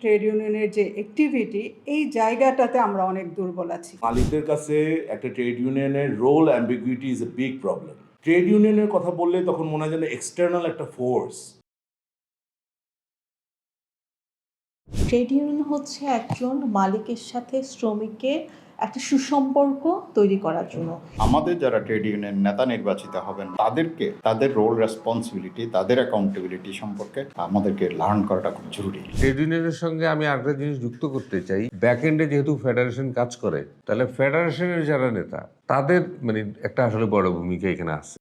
Trade ইউনিয়নের যে activity এই জায়গাটাতে আমরা অনেক দুর্বল আছি। মালিকদের কাছে একটা ট্রেড ইউনিয়নের role ambiguity is a big problem trade ইউনিয়নের কথা বললে তখন মনে হয় যেন এক্সটার্নাল একটা ফোর্স ট্রেড ইউনিয়ন হচ্ছে একজন মালিকের সাথে শ্রমিকের একটা সুসম্পর্ক তৈরি করার জন্য। আমাদের যারা ট্রেড ইউনিয়ন নেতা নির্বাচিত হবেন তাদেরকে তাদের রোল রেসপন্সিবিলিটি তাদের অ্যাকাউন্টেবিলিটি সম্পর্কে আমাদেরকে লার্ন করাটা খুব জরুরি। ট্রেড ইউনিয়নের সঙ্গে আমি আরেকটা জিনিস যুক্ত করতে চাই। ব্যাক এন্ডে যেহেতু ফেডারেশন কাজ করে তাহলে ফেডারেশনের যারা নেতা তাদের মানে একটা আসলে বড় ভূমিকা এখানে আছে।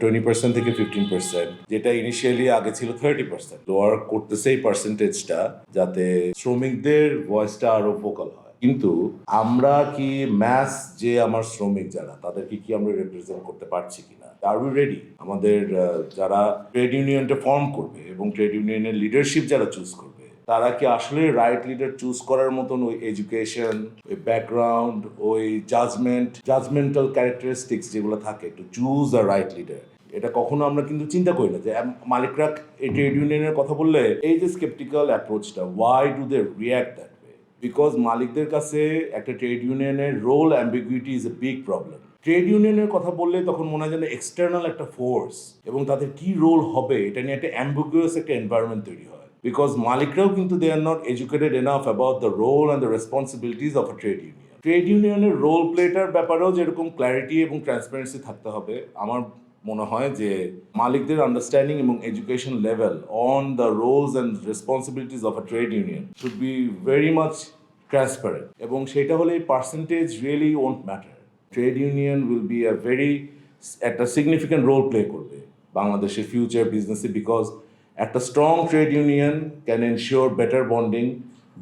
টোয়েন্টি পার্সেন্ট থেকে ফিফটিন পার্সেন্ট যেটা ইনিশিয়ালি আগে ছিল থার্টি পার্সেন্ট লোয়ার করতেছে এই পার্সেন্টেজটা যাতে শ্রমিকদের ভয়েসটা আরও ফোকাল হয়। কিন্তু আমরা কি ম্যাস যে আমার শ্রমিক যারা, তাদেরকে কি আমরা রিপ্রেজেন্ট করতে পারছি কিনা? আর উই রেডি আমাদের যারা ট্রেড ইউনিয়নটা ফর্ম করবে এবং ট্রেড ইউনিয়নের লিডারশিপ যারা চুজ করবে, তারা কি আসলে রাইট লিডার চুজ করার মতন ওই এডুকেশন ওই ব্যাকগ্রাউন্ড ওই জাজমেন্ট জাজমেন্টাল ক্যারেক্টারিস্টিক্স যেগুলো থাকে to choose the right leader এটা কখনো আমরা কিন্তু চিন্তা করি না যে মালিকরা এই ট্রেড ইউনিয়নের কথা বললে এই যে sceptical অ্যাপ্রোচটা why do they react that way because মালিকদের কাছে একটা ট্রেড ইউনিয়নের role ambiguity is a big problem trade ইউনিয়নের কথা বললে তখন মনে হয় যেন এক্সটার্নাল একটা ফোর্স এবং তাদের কি রোল হবে এটা নিয়ে একটা অ্যাম্বিগুয়াস একটা এনভায়রনমেন্ট তৈরি হয়। বিকজ মালিকরাও কিন্তু they are not educated enough about the role and the responsibilities of a trade union trade ইউনিয়নের রোল প্লেটার ব্যাপারেও যেরকম ক্ল্যারিটি এবং ট্রান্সপারেন্সি থাকতে হবে, আমার মনে হয় যে মালিকদের আন্ডারস্ট্যান্ডিং এবং education level on the roles and responsibilities of a trade union should be very much transparent এবং সেটা হলে percentage really won't matter trade union will be a very একটা সিগনিফিক্যান্ট রোল প্লে করবে বাংলাদেশের ফিউচার বিজনেসে because একটা strong trade union can ensure better bonding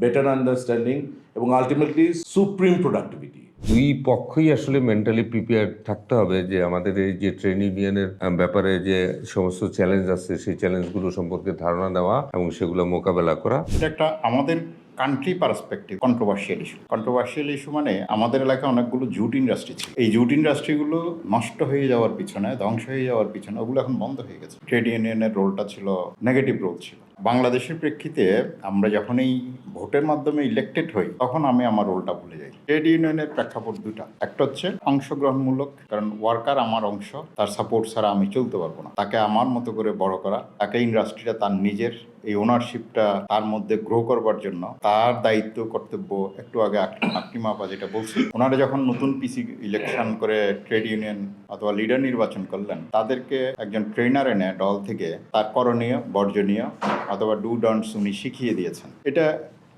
better understanding এবং ultimately supreme productivity দুই পক্ষই আসলে মেন্টালি প্রিপেয়ার থাকতে হবে যে আমাদের এই যে ট্রেড ইউনিয়নের ব্যাপারে যে সমস্ত চ্যালেঞ্জ আছে, সেই চ্যালেঞ্জগুলো সম্পর্কে ধারণা দেওয়া এবং সেগুলো মোকাবেলা করা। এটা একটা আমাদের country perspective controversial issue controversial issue মানে আমাদের এলাকায় অনেকগুলো জুট ইন্ডাস্ট্রি ছিল। এই জুট ইন্ডাস্ট্রিগুলো নষ্ট হয়ে যাওয়ার পিছনে, ধ্বংস হয়ে যাওয়ার পিছনে ওগুলো এখন বন্ধ হয়ে গেছে। ট্রেড ইউনিয়নের রোলটা ছিল নেগেটিভ রোল ছিল। বাংলাদেশের প্রেক্ষিতে আমরা যখন এই ভোটের মাধ্যমে ইলেকটেড হই, তখন আমি আমার রোলটা ভুলে যাই। ট্রেড ইউনিয়নের প্রেক্ষাপট দুটা একটা হচ্ছে অংশগ্রহণমূলক, কারণ ওয়ার্কার আমার অংশ, তার সাপোর্ট ছাড়া আমি চলতে পারব না। তাকে আমার মতো করে বড় করা, তাকে ইন্ডাস্ট্রিটা তার নিজের, এই ওনারশিপটা তার মধ্যে গ্রো করবার জন্য তার দায়িত্ব, কর্তব্য একটু আগে আকলিমা আপা যেটা বলছি, ওনারা যখন নতুন পিসি ইলেকশন করে ট্রেড ইউনিয়ন অথবা লিডার নির্বাচন করলেন, তাদেরকে একজন ট্রেনার এনে দল থেকে তার করণীয়, বর্জনীয় অথবা ডু ডন্টস উনি শিখিয়ে দিয়েছেন। এটা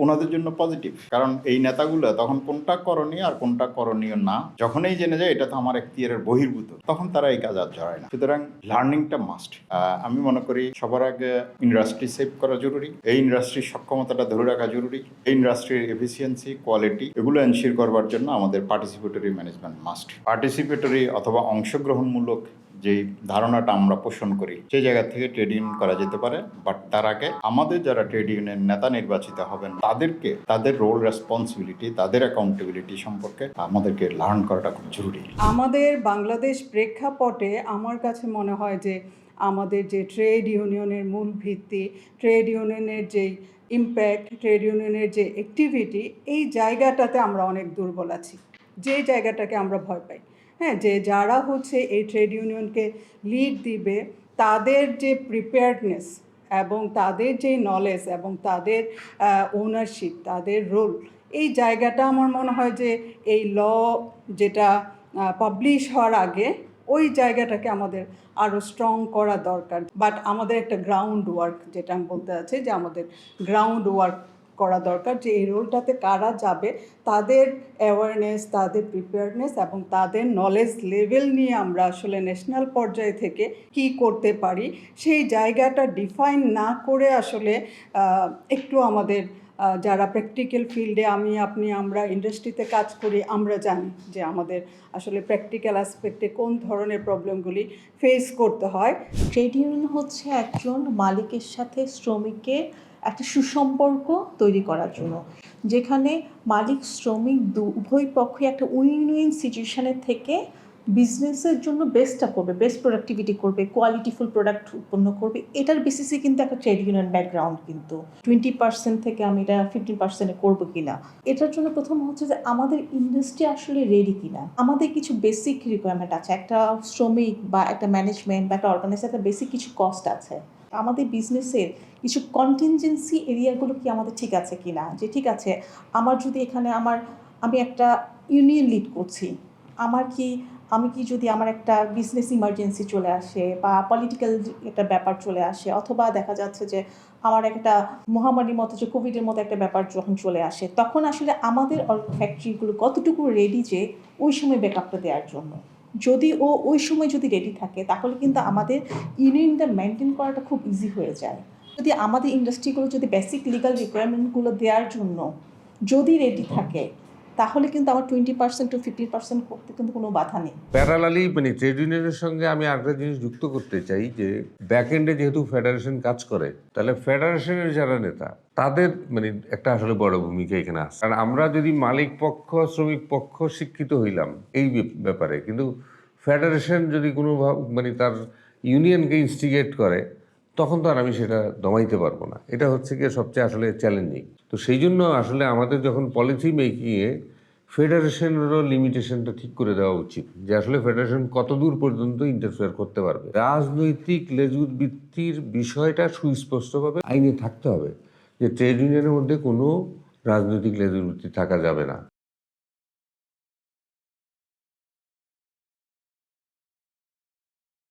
ওনাদের জন্য পজিটিভ কারণ এই নেতাগুলো তখন কোনটা করণীয় আর কোনটা করণীয় না যখনই জেনে যায় এটা তো আমার এখতিয়ারের বহির্ভূত, তখন তারা এই কাজ আর জড়ায় না। সুতরাং লার্নিংটা মাস্ট আমি মনে করি সবার আগে ইন্ডাস্ট্রি সেভ করা জরুরি, এই ইন্ডাস্ট্রির সক্ষমতাটা ধরে রাখা জরুরি, এই ইন্ডাস্ট্রির এফিসিয়েন্সি কোয়ালিটি এগুলো এনশিওর করবার জন্য আমাদের পার্টিসিপেটরি ম্যানেজমেন্ট মাস্ট পার্টিসিপেটরি অথবা অংশগ্রহণমূলক যে ধারণাটা আমরা পোষণ করি, সেই জায়গা থেকে ট্রেড ইউনিয়ন করা যেতে পারে। বাট তার আগে আমাদের যারা ট্রেড ইউনিয়ন নেতা নির্বাচিত হবেন, তাদেরকে, তাদের রোল রেসপন্সিবিলিটি তাদের অ্যাকাউন্টেবিলিটি সম্পর্কে আমাদেরকে লার্ন করাটা খুব জরুরি। আমাদের বাংলাদেশ প্রেক্ষাপটে আমার কাছে মনে হয় যে আমাদের যে ট্রেড ইউনিয়নের মূল ভিত্তি ট্রেড ইউনিয়নের যেই ইম্প্যাক্ট ট্রেড ইউনিয়নের যে অ্যাক্টিভিটি এই জায়গাটাতে আমরা অনেক দুর্বল আছি। যে জায়গাটাকে আমরা ভয় পাই। হ্যাঁ যে যারা হচ্ছে এই ট্রেড ইউনিয়নকে লিড দিবে, তাদের যে প্রিপেয়ার্ডনেস এবং তাদের যে নলেজ এবং তাদের ওনারশিপ তাদের রোল এই জায়গাটা আমার মনে হয় যে এই ল যেটা পাবলিশ হওয়ার আগে ওই জায়গাটাকে আমাদের আরও স্ট্রং করা দরকার। বাট আমাদের একটা গ্রাউন্ড ওয়ার্ক যেটা আমি বলতে চাচ্ছি যে আমাদের গ্রাউন্ড ওয়ার্ক করা দরকার যে এই রোলটাতে কারা যাবে, তাদের অ্যাওয়ারনেস তাদের প্রিপেয়ারনেস এবং তাদের নলেজ লেভেল নিয়ে আমরা আসলে ন্যাশনাল পর্যায় থেকে কি করতে পারি, সেই জায়গাটা ডিফাইন না করে আসলে একটু আমাদের যারা প্র্যাকটিক্যাল ফিল্ডে আমি, আপনি, আমরা ইন্ডাস্ট্রিতে কাজ করি, আমরা জানি যে আমাদের আসলে প্র্যাকটিক্যাল অ্যাসপেক্টে কোন ধরনের প্রবলেমগুলি ফেস করতে হয়। ট্রেড ইউনিয়ন হচ্ছে একজন মালিকের সাথে শ্রমিকের একটা সুসম্পর্ক তৈরি করার জন্য। যেখানে মালিক, শ্রমিক উভয় পক্ষই একটা উইন উইন সিচুয়েশনের থেকে বিজনেসের জন্য বেস্টটা করবে বেস্ট প্রোডাক্টিভিটি করবে কোয়ালিটিফুল প্রোডাক্ট উৎপন্ন করবে। এটার বেসিসে কিন্তু একটা ট্রেড ইউনিয়ন ব্যাকগ্রাউন্ড কিন্তু। টোয়েন্টি পার্সেন্ট থেকে আমি এটা ফিফটিন পার্সেন্টে করব কিনা? এটার জন্য প্রথম হচ্ছে যে আমাদের ইন্ডাস্ট্রি আসলে রেডি কিনা? আমাদের কিছু বেসিক রিকোয়ারমেন্ট আছে। একটা শ্রমিক বা একটা ম্যানেজমেন্ট বা একটা অর্গানাইজেশন একটা বেসিক কিছু কস্ট আছে। আমাদের বিজনেসের কিছু কন্টিনজেন্সি এরিয়াগুলো কি আমাদের ঠিক আছে কি না যে ঠিক আছে, আমার যদি এখানে আমার, আমি একটা ইউনিয়ন লিড করছি, আমার কি, আমি কি যদি আমার একটা বিজনেস ইমার্জেন্সি চলে আসে বা পলিটিক্যাল একটা ব্যাপার চলে আসে, অথবা দেখা যাচ্ছে যে আমার একটা মহামারীর মতো, যে কোভিডের মতো একটা ব্যাপার যখন চলে আসে, তখন আসলে আমাদের ফ্যাক্টরিগুলো কতটুকু রেডি যে ওই সময় ব্যাকআপটা দেওয়ার জন্য? যদি ও ওই সময় যদি রেডি থাকে, তাহলে কিন্তু আমাদের ইউনিয়নটা মেনটেন করাটা খুব ইজি হয়ে যায়। যদি আমাদের ইন্ডাস্ট্রিগুলো যদি বেসিক লিগাল রিকোয়ারমেন্টগুলো দেওয়ার জন্য যদি রেডি থাকে তাহলে কিন্তু আমার twenty percent to fifty percent করতে কিন্তু কোনো বাধা নেই। প্যারালালি মানে ট্রেড ইউনিয়নের সঙ্গে আমি আরেকটা জিনিস যুক্ত করতে চাই যে ব্যাক এন্ডে যেহেতু ফেডারেশন কাজ করে, তাহলে ফেডারেশনের যারা নেতা, তাদের মানে একটা আসলে বড় ভূমিকা এখানে আছে। কারণ আমরা যদি মালিক পক্ষ, শ্রমিক পক্ষ শিক্ষিত হইলাম এই ব্যাপারে, কিন্তু ফেডারেশন যদি কোনো মানে তার ইউনিয়নকে ইনস্টিগেট করে, তখন তো আর আমি সেটা দমাইতে পারব না। এটা হচ্ছে গিয়ে সবচেয়ে আসলে চ্যালেঞ্জিং তো সেই জন্য আসলে আমাদের যখন পলিসি মেকিংয়ে ফেডারেশনেরও লিমিটেশনটা ঠিক করে দেওয়া উচিত, যে আসলে ফেডারেশন কত দূর পর্যন্ত ইন্টারফেয়ার করতে পারবে। রাজনৈতিক লেজুর বৃত্তির বিষয়টা সুস্পষ্টভাবে আইনে থাকতে হবে, যে ট্রেড ইউনিয়নের মধ্যে কোনো রাজনৈতিক লেজুর বৃত্তি থাকা যাবে না।